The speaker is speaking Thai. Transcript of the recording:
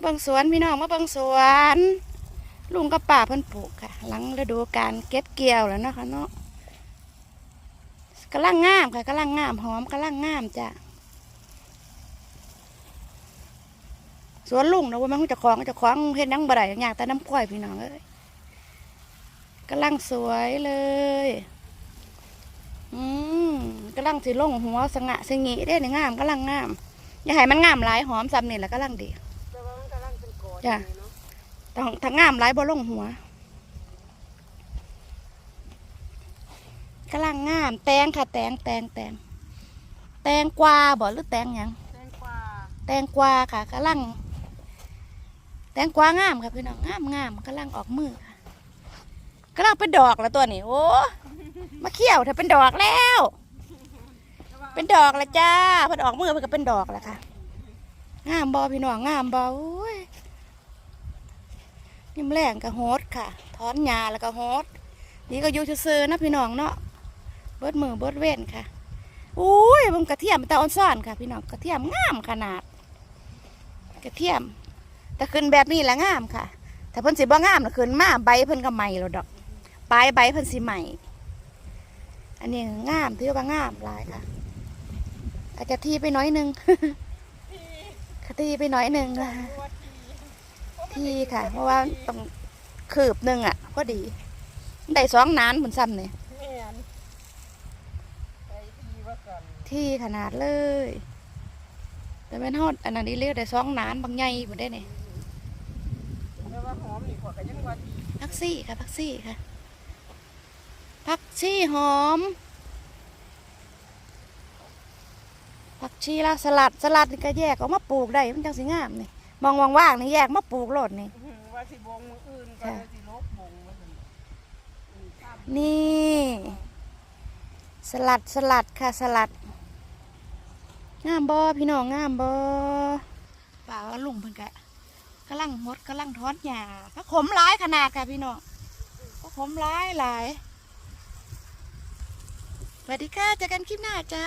เบิงสวนพี่น้องมาเบิงสวน ลุงกับป้าเพิ่นปลูกค่ะ หลังฤดูการเก็บเกี่ยวแล้วเนาะคะเนาะกำลังงามค่ะกำลังงามหอมกำลังงามจ้ะสวนลุงนะว่ามันจะคล้องจะคล้องเฮ็ดนังบ่ไดอยากแต่น้ำกล้วยพี่น้องเอ้ยกำลังสวยเลยอืมกำลังสิลงหัวสงะสงีได้ในงามกำลังงามอย่าให้มันงามหลายหอมซ้ำนี่แหละกำลังดี จ้ะอยู่เนาะต้องถ้างามหลายบ่ลงหัวกำลังงาม แตงค่ะ แตงแตงแตงแตงกวาบ่หรือแตงหยังแตงกวาแตงกวาค่ะกำลัง แตงกวางามค่ะพี่น้องงามงามกำลังออกมือค่ะกำลังเป็นดอกแล้วตัวนี้โอ้มาเขี้ยวถ้าเป็นดอกแล้ว เป็นดอกแล้วจ้าเพิ่นออกมือเพิ่นก็เป็นดอกแล้วค่ะงามบอพี่น้องงามบออุ้ย ยิ้มแรงก็โฮดค่ะถอนหญ้าแล้วก็โฮดนี่ก็อยู่ซื่อๆนะพี่น้องเนาะเบิดมือเบิดเว้นค่ะอุ้ยมันกระเทียมตาอ่อนซ่อนค่ะ พี่น้องกระเทียมงามขนาด กระเทียม แต่ขึ้นแบบนี้แหละงามค่ะแต่เพิ่นสิบ่งามนะขึ้นมาใบเพิ่นก็ใหม่แล้วดอกปลายใบเพิ่นสิใหม่ อันนี้งามถือว่างามหลายค่ะอาจจะทีไปน้อยหนึงทีไปน้อยหนึงค่ะ ทีค่ะ เพราะว่าต้องคืบหนึ่งอะพอดี ได้สองนานบนซ้ำเนี่ยแม่นไปทีว่ากันที่ขนาดเลย แต่แม่นฮอดอันนั้นนี่เรียกได้สองนานบางใหญ่หมดได้เนี่ยแต่ว่าหอมนี่ขอยก็ยังว่าดีพักซี่ค่ะพักซี่ค่ะพักชี่หอมผักชีละสลัดสลัดนี่ก็แยกออกมาปลูกได้มันจังสิงามนี่ มองว่างๆนี่แยกมาปลูกโลดนี่ อื้อหือว่าสิบงมืออื่นก็ค่ะว่าสิลบบงมาสิอืมข้ามนี่ สลัดสลัดค่ะสลัด งามบอพี่น้องงามบอป่าว่าลุงเพิ่นกะกำลังมดกำลังทอดหญ้าก็ขมร้ายขนาดค่ะพี่น้องก็ขมร้ายหลายสวัสดีค่ะเจอกันคลิปหน้าจ้า